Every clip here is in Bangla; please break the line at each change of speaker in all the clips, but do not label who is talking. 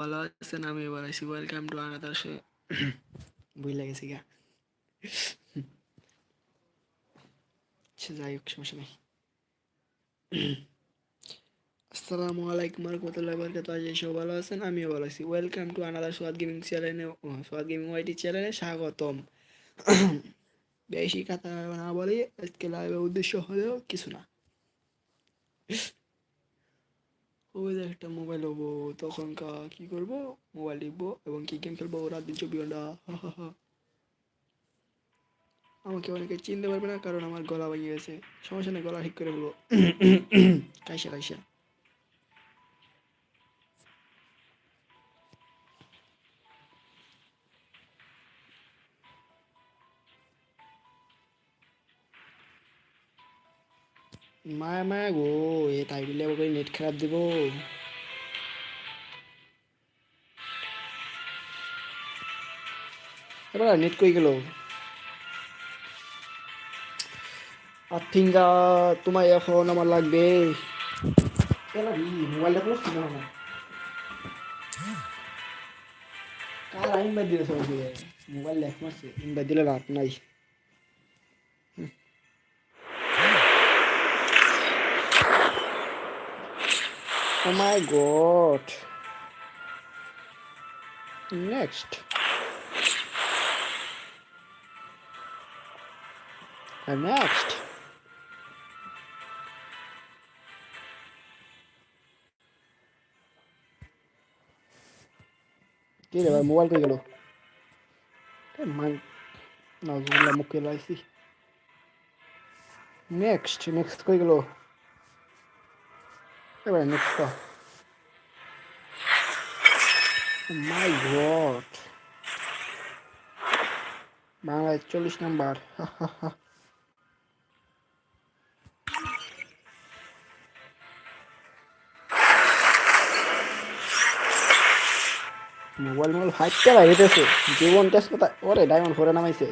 ভালো আছেন আমি এবার আছি ওয়েলকাম টু আনাদার শো বুঝলে গেছি গা। আচ্ছা যাই হোক, সমস্যা নেই। আসসালামু আলাইকুম রহমতুল্লাহ বরকাত সব ভালো আছেন? আমিও ভালো আছি। Welcome to another Sowad gaming চ্যানেলে সোয়াদ গেমিং ওয়াইটি চ্যানেলে স্বাগতম। বেশি কথা না বলি, আজকে লাইভের উদ্দেশ্য হলেও কিছু না। ওই একটা মোবাইল হব, তখন কা- কি করব? মোবাইল লিখব এবং কি গেম খেলব, রাত দিন চব্বিশ ঘণ্টা। আমাকে অনেকে চিনতে পারবে না কারণ আমার গলা ভেঙে গেছে। সমস্যা নেই, গলা ঠিক করে বলব। কাইসা কাইসা। মায়া মায়া গো, এ তাই বলে আবার নেট খারাপ দিব। এবার নেট কই গেল? আর ফিঙ্গা তোমায় এখন আমার লাগবে। মোবাইলটা কিনা না। কার আইন দিলে সবাই মোবাইল মারছে ইন দিলে রাত নাই। Oh my god. Next. And next. কি রে ভাই মোবাইল কই গেল মাই নাজুল্লাহ মুখে লাইছি নেক্সট নেক্সট কই গেল এবার নেক্সট মাই গড বাংলায় চল্লিশ নাম্বার। মোবাইল মোবাইল ফাইটটা বাইরেতেছে জীবন টেস্ট কথা ওরে ডায়মন্ড ফোরে নামাইছে।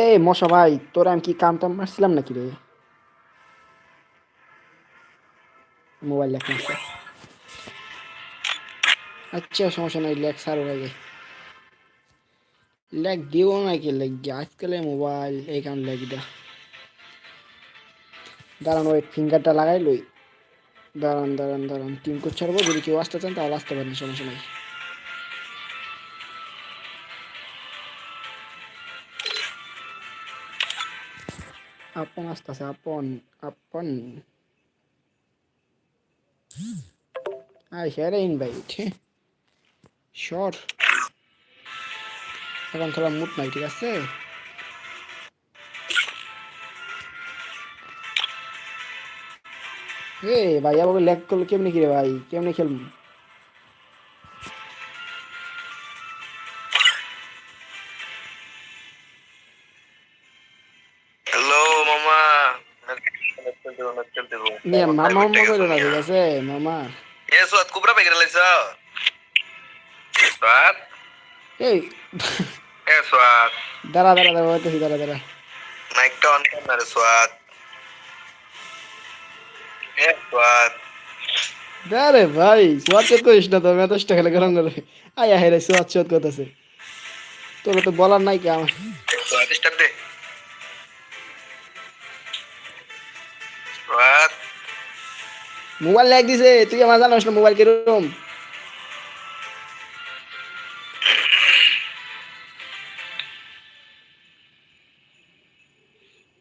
এ মশা ভাই, তোরা আমি কি কাম টাম মারছিলাম নাকি রে? মোবাইল লেখ আচ্ছা সমস্যা নাই লেখ সারো আগে লেখ দিব নাকি লেখ আজকালে মোবাইল এই কারণ দা দাঁড়ান ওই ফিঙ্গারটা লাগাই লই। দাঁড়ান দাঁড়ান দাঁড়ান টিম কোচ ছাড়বো, যদি কেউ আসতে চান তাহলে আসতে পারেন, সমস্যা নাই। আপন আসতেছে আপন আপন হেয়ার ইনভাইট শর্ট এখন খেলা মুড নাই ঠিক আছে এ ভাই আমাকে লেগ করলে কেমনি কি রে ভাই কেমনি খেলব নিয়ে মামা মামা করে না ঠিক আছে মামা
এ সুয়াত কুবরা পেগে লাইছ সুয়াত
এই
এ সুয়াত
দাঁড়া দাঁড়া দাঁড়া বলতেছি দাঁড়া দাঁড়া
মাইকটা অন কর না রে সুয়াত এ সুয়াত
আরে ভাই সোয়াদ চোদ করিস না তো মেতসটা খেলে গরম করে আয় আয় রে সোয়াদ চোদ করতেছে তোর তো বলার নাই কি আমার
সুয়াত স্টার্ট দে
মোবাইল ল্যাগ দিছে তুই আমার জানোস না মোবাইল কীরকম?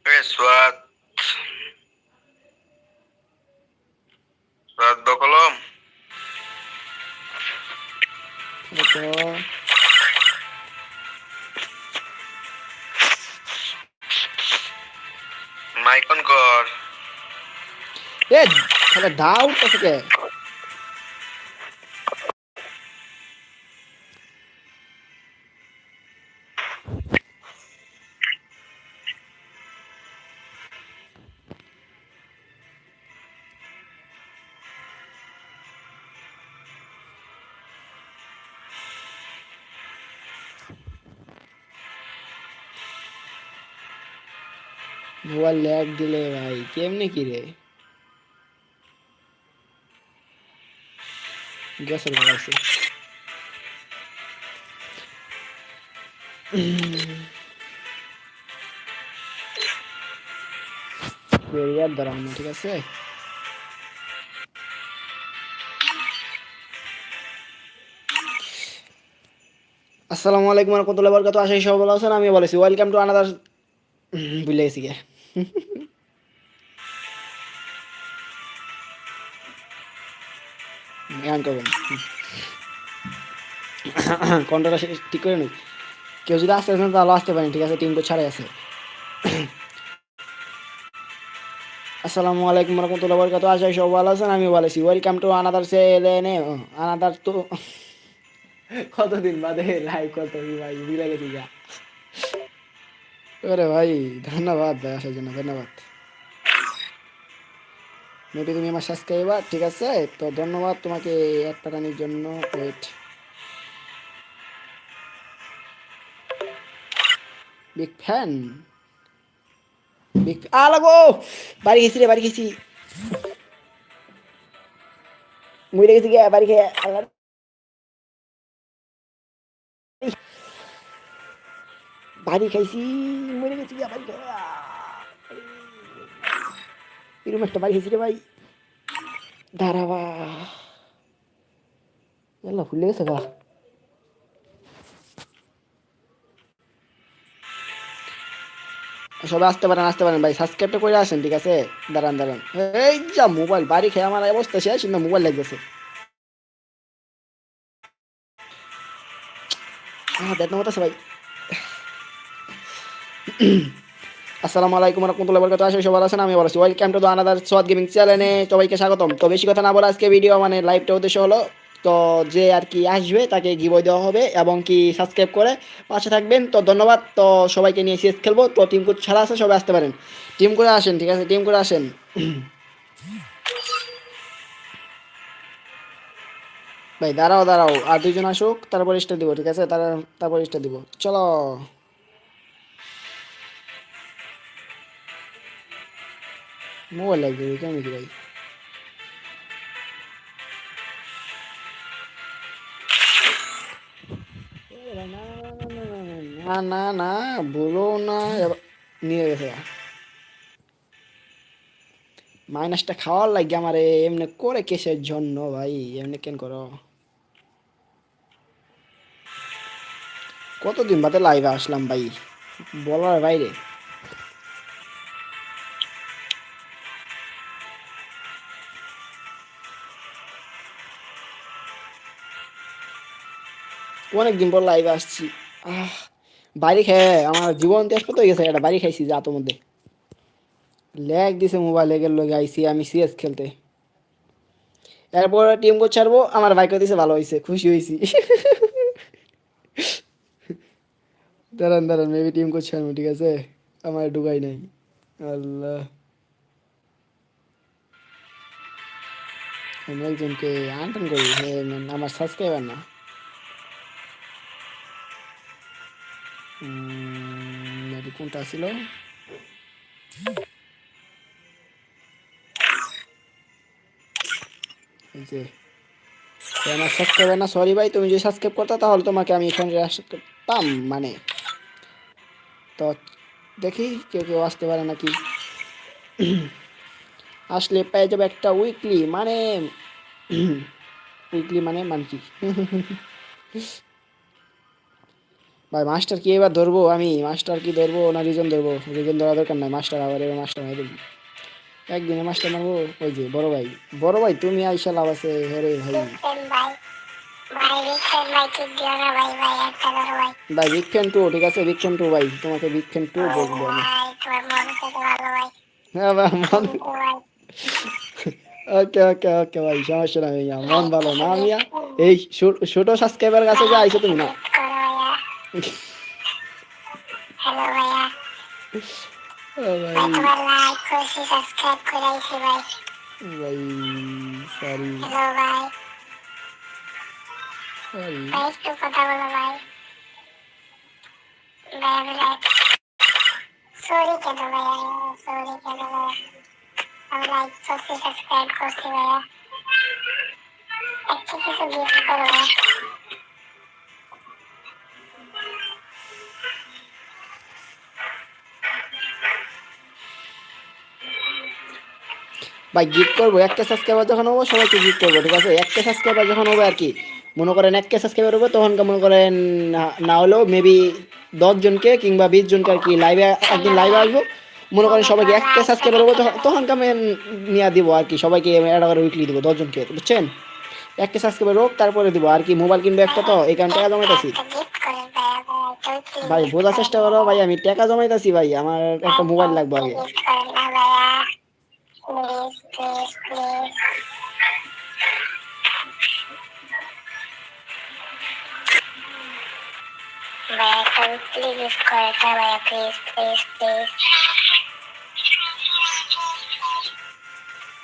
এ সুয়াত সুয়াত ए હવે
ઢાવ તો કે वो लैग डिले भाई केम नहीं की रे? গ্যাসের বাগাইছে বেরিয়ার ধরাম না ঠিক আছে আসসালামু আলাইকুম রহমতুল্লাহ বরকাত আশা সবাই ভালো আছেন আমি বলেছি ওয়েলকাম টু আনাদার ভুলে গেছি গে কন্ট্রোলটা ঠিক করে নিই কেউ যদি আসতে আসেন তাহলে আসতে পারেন, ঠিক আছে? টিম কোচ ছাড়াই আছে। আসসালামু আলাইকুম রহমতুল্লাহ বরকাত। আশা সবাই ভালো আছেন আমি বলেছি ওয়েলকাম টু আনাদার সেলেনে আনাদার তো কতদিন বাদে লাইভ হবে ভাই? ভুলে গেছি যা ভাই, ধন্যবাদ ভাই আসার জন্য, ধন্যবাদ। মেবি তুমি আমার সাবস্ক্রাইবার ঠিক আছে? তো ধন্যবাদ তোমাকে এক পাঠানোর জন্য ওয়েট বিগ ফ্যান বিগ আ লাগো! বাড়ি গেছি রে, বাড়ি গেছি। মরে গেছি গে বাড়ি খেয়ে বাড়ি খাইছি মরে গেছি গিয়া, বাড়ি খাইয়া বাড়ি খাইছি রে ভাই। দাঁড়াবা এলা ভুলে গেছে গা। সবাই আসতে পারেন আসতে পারেন ভাই সাবস্ক্রাইবটা করে আসেন, ঠিক আছে? দাঁড়ান দাঁড়ান। এই যা মোবাইল বাড়ি খেয়ে আমার অবস্থা শেষ না মোবাইল লাগতেছে। হ্যাঁ মতো আছে ভাই। আসসালামু আলাইকুম রহমতুল্লাহ বরকাত করি সবাই আছেন, আমি বলেছি welcome to the another Sowad gaming চ্যানেলে সবাইকে স্বাগতম। তো বেশি কথা না বলে আজকে ভিডিও মানে লাইভটা উদ্দেশ্য হলো, তো যে আর কি আসবে তাকে গিবই দেওয়া হবে এবং কি সাবস্ক্রাইব করে পাশে থাকবেন। তো ধন্যবাদ। তো সবাইকে নিয়ে সিএস খেলব। তো টিম কোচ ছাড়া আছে, সবাই আসতে পারেন। টিম করে আসেন, ঠিক আছে? টিম করে আসেন। ভাই, দাঁড়াও দাঁড়াও। আর দুজন আসুক, তারপর স্টার দিব, ঠিক আছে? তারা তারপর স্টার দিব। চলো। মোবাইল লাগবে কেমন কি ভাই না না না, বলো না নিয়ে গেছে। মাইনাসটা খাওয়ার লাগে আমার, এমনি করে কেসের জন্য ভাই, এমনি কেন করো? কতদিন বাদে লাইভে আসলাম ভাই, বলার বাইরে। অনেকদিন পর লাইভে আসছি। বাড়ি খেয়ে আমার জীবন তেজপাত হয়ে গেছে, একটা বাড়ি খাইছি যা তোর মধ্যে। ল্যাগ দিছে মোবাইল লেগের লগে আইসি আমি সিএস খেলতে। এরপর টিম কোচ ছাড়বো, আমার বাইক দিছে, ভালো হয়েছে খুশি হয়েছি দাঁড়ান দাঁড়ান মেবি টিম কোচ ছাড়বো, ঠিক আছে? আমার ঢুকাই নাই। আল্লাহ। আমি একজনকে আনটান করি আমার সাবস্ক্রাইবার না। মেবি কোনটা ছিল? এই যে না? সরি ভাই, তুমি যদি সাবস্ক্রাইব করতে তাহলে তোমাকে আমি এখানে করতাম মানে। তো দেখি কেউ কেউ আসতে পারে নাকি। আসলে পেয়ে যাবে একটা উইকলি মানে উইকলি মানে মান কি? ভাই, মাস্টার কি এবার ধরবো? আমি মাস্টার কি ধরবো না রিজন ধরবো? রিজন ধরা দরকার নাই। মাস্টার আবার এবার মাস্টার মারি দেবো একদিনে মাস্টার মারবো? ওই যে, বড় ভাই। বড় ভাই, তুমি আইসা লাভ আছে। হরে ভাই। ভাই ফ্যান টু ঠিক আছে? বিগ টু ভাই। তোমাকে বিগ টু বলব আমি। হ্যাঁ ভাই ওকে ওকে ওকে ভাই, সমস্যা নাই মন ভালো না মিয়া এই ছোট সাবস্ক্রাইবার কাছে যে আইছো তুমি না?
হ্যালো ভাইয়া
ভাই
ভাই তোমার লাইক করছি সাবস্ক্রাইব করে আইছি ভাই
ভাই সরি
হ্যালো ভাই
সরি
ভাই একটু কথা বলো ভাই ভাই আমি লাইক সরি কেন ভাইয়া সরি কেন ভাইয়া আমি লাইক করছি সাবস্ক্রাইব করছি ভাইয়া একটা কিছু গিফট করো ভাইয়া
ভাই গিফট করব একটা সাবস্ক্রাইবার যখন হব, সবাইকে গিফট করব, ঠিক আছে? একটা সাবস্ক্রাইবার যখন হবে আর কি, মনে করেন একটা সাবস্ক্রাইবার হবে, তখন মনে করেন না- হলেও মেবি জনকে কিংবা বিশ জনকে আর কি লাইভে একদিন লাইভে আসব। মনে করেন সবাইকে একটা সাবস্ক্রাইবার হবে তখন আমি নিয়ে দিব আর কি, সবাইকে একটা করে উইকলি দিব দশজনকে বুঝছেন? একটা সাবস্ক্রাইবার হোক, তারপরে দিব, আর কি মোবাইল কিনবে একটা তো, এই কারণে টাকা জমাইতেছি। ভাই, বোঝার চেষ্টা করো, ভাই, আমি টাকা জমাইতেছি, ভাই, আমার একটা মোবাইল লাগবে আগে
গিফট করেন না ভাইয়া প্লিজ প্লিজ প্লিজ ভাইয়া একটা উইকলি গিফট করেন না ভাইয়া please please please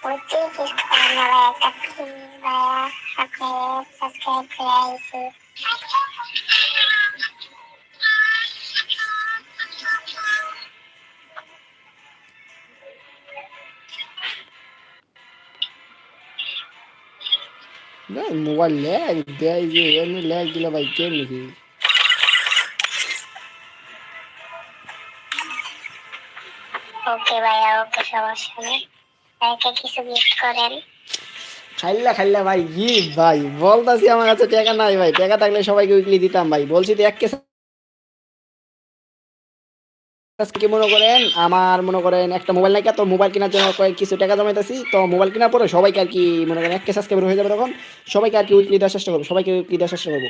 weekly gift করেন না
মোবাইল ল্যাগ দেয় যে এমনি ল্যাগ দিলে ভাই কে কি
ওকে ভাইয়া ওকে সমস্যা নেই ভাইকে কিছু গিফট করেন
খাইলা খাইলা ভাই কি ভাই? বলতাছি আমার কাছে টাকা নাই ভাই। টাকা থাকলে সবাইকে উইকলি দিতাম ভাই। বলছি তো এক কেস আজকে মনে করেন, আমার মনে করেন একটা মোবাইল নাই তো মোবাইল কেনার জন্য কয়েক কিছু টাকা জমাইতেছি, তো মোবাইল কেনার পরে সবাইকে আর কি মনে করেন, এক কেস সাবস্ক্রাইবার হয়ে যাবে তখন, সবাইকে আর কি উইকলি দেওয়ার চেষ্টা করব, সবাইকে উইকলি দেওয়ার চেষ্টা করব।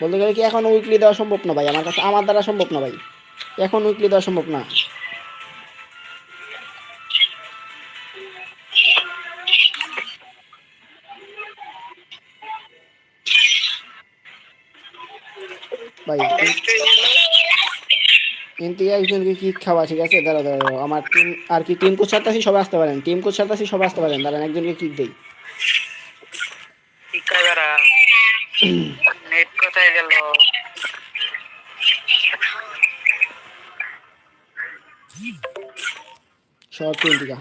বলতে গেলে কি এখন উইকলি দেওয়া সম্ভব না ভাই? আমার কাছে, আমার দ্বারা সম্ভব না ভাই। এখন উইকলি দেওয়া সম্ভব না। কিন্তু একজনকে কি খাওয়া ঠিক আছে? দাঁড়া দাঁড়া। আমার টিম আর কি টিম কোচ ছাড়তাছি সবাই আসতে পারেন। টিম কোচ ছাড়তাছি সবাই আসতে পারেন। দাঁড়ান একজনকে কিক দেই?
নেট কোথায় গেল?
সব টিম টিকা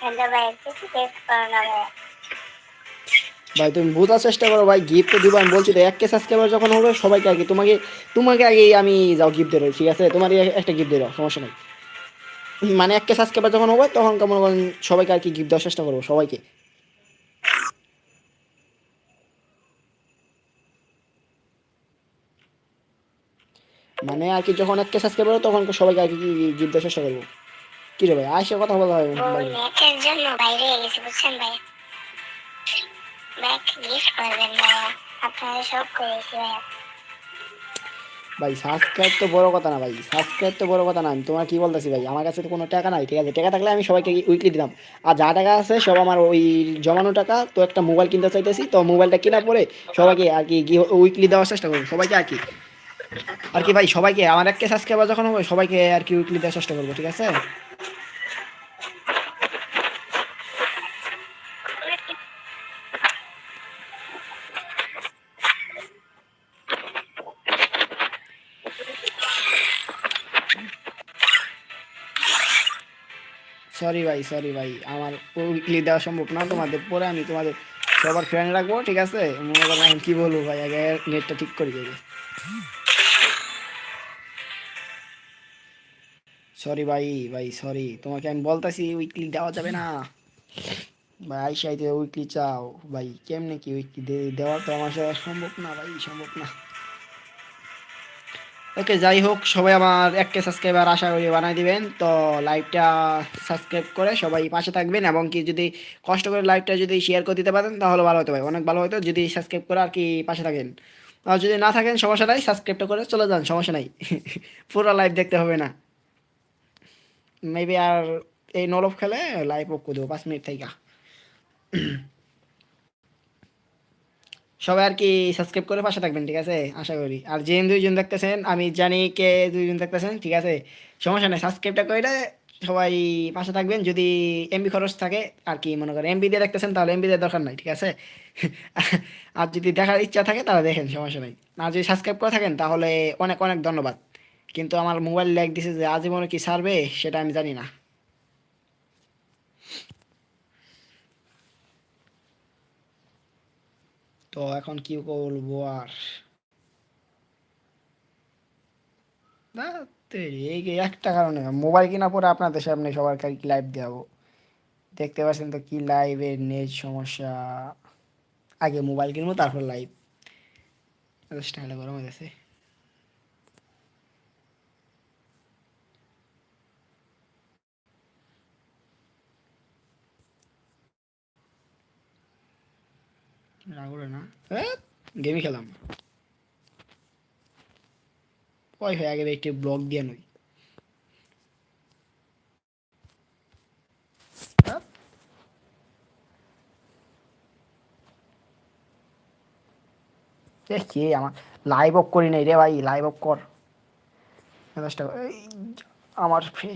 কিন্তু ভাই কিছু গিফট করো না। ভাইয়া
ভাই তুমি বোঝার চেষ্টা করো ভাই গিফট তো দিব আমি বলছি তো এক কে সাবস্ক্রাইবার যখন হবে সবাইকে আগে তোমাকে তোমাকে আগে আমি যাও গিফট দেবো ঠিক আছে? তোমার একটা গিফট দেবো সমস্যা নেই। মানে এক কে সাবস্ক্রাইবার যখন হবে তখন কেমন সবাইকে আর কি গিফট দেওয়ার চেষ্টা করব সবাইকে। মানে আর কি যখন এক কে সাবস্ক্রাইবার হবে তখন সবাইকে আর কি গিফট দেওয়ার চেষ্টা করব। কি রে ভাই আইসে কথা বলা হয় ভাই সাবস্ক্রাইব তো বড় কথা না ভাই সাবস্ক্রাইব তো বড় কথা না, আমি তোমার কি বলতেছি ভাই? আমার কাছে তো কোনো টাকা নাই, ঠিক আছে? টাকা থাকলে আমি সবাইকে উইকলি দিতাম। আর যা টাকা আছে, সব আমার ওই জমানো টাকা, তো একটা মোবাইল কিনতে চাইতেছি, তো মোবাইলটা কেনার পরে সবাইকে আর কি উইকলি দেওয়ার চেষ্টা করব, সবাইকে আর কি। আর কি ভাই, সবাইকে, আমার একটা সাবস্ক্রাইবার যখন হবে, সবাইকে আর কি উইকলি দেওয়ার চেষ্টা করব, ঠিক আছে? ভাই সরি ভাই, আমার উইকলি দেওয়া সম্ভব না, তোমাদের পরে আমি তোমাদের সবার ফ্রেন্ড রাখব, ঠিক আছে? মনে করেন এখন কি বলব ভাই, আগে নেটটা ঠিক করে দেবে সরি ভাই ভাই সরি তোমাকে আমি বলতাছি উইকলি দেওয়া যাবে না। ভাই আইসাইতে উইকলি চাও। ভাই, কেমনে কি উইকলি দেওয়া তো আমার সম্ভব না ভাই, সম্ভব না। ওকে, যাই হোক, সবাই আমার একটা সাবস্ক্রাইবার আশা করি বানাই দিবেন। তো লাইভটা সাবস্ক্রাইব করে সবাই পাশে থাকবেন এবং কি যদি কষ্ট করে লাইভটা যদি শেয়ার করে দিতে পারেন, তাহলে ভালো হতো ভাই অনেক ভালো হতো যদি সাবস্ক্রাইব করে আর কি পাশে থাকেন। আর যদি না থাকেন, সমস্যা নাই সাবস্ক্রাইবটা করে চলে যান, সমস্যা নাই। পুরো লাইভ দেখতে হবে না। মেবি আর এই নলফ খেলে লাইভ অফ দেবো, পাঁচ মিনিট থেকে সবাই আর কি সাবস্ক্রাইব করে পাশে থাকবেন, ঠিক আছে? আশা করি। আর যে দুইজন দেখতেছেন, আমি জানি কে দুইজন দেখতেছেন, ঠিক আছে? সমস্যা নেই সাবস্ক্রাইবটা করে সবাই পাশে থাকবেন। যদি এমবি খরচ থাকে, আর কি মনে করেন এমবি দিয়ে দেখতেছেন, তাহলে এমবি দিয়ে দরকার নাই, ঠিক আছে? আর যদি দেখার ইচ্ছা থাকে, তাহলে দেখেন, সমস্যা নেই। আর যদি সাবস্ক্রাইব করে থাকেন, তাহলে অনেক অনেক ধন্যবাদ। কিন্তু আমার মোবাইল ল্যাগ দিছে যে আজীবনে কি সারবে সেটা আমি জানি না। তো এখন কি বলব আর? এই একটা কারণে মোবাইল কেনার পরে আপনাদের সামনে সবার লাইভ দেবো দেখতে পাচ্ছেন তো কি লাইভের নেট সমস্যা। আগে মোবাইল কিনবো, তারপর লাইভ স্টাইলে গরম হয়ে গেছে রাগুলে না। গেমই খেলাম। ওই হয়ে আগে একটি ব্লগ দিয়ে নই। এ আমার লাইভ অফ করি নাই রে ভাই লাইভ অফ কর আমার ফেস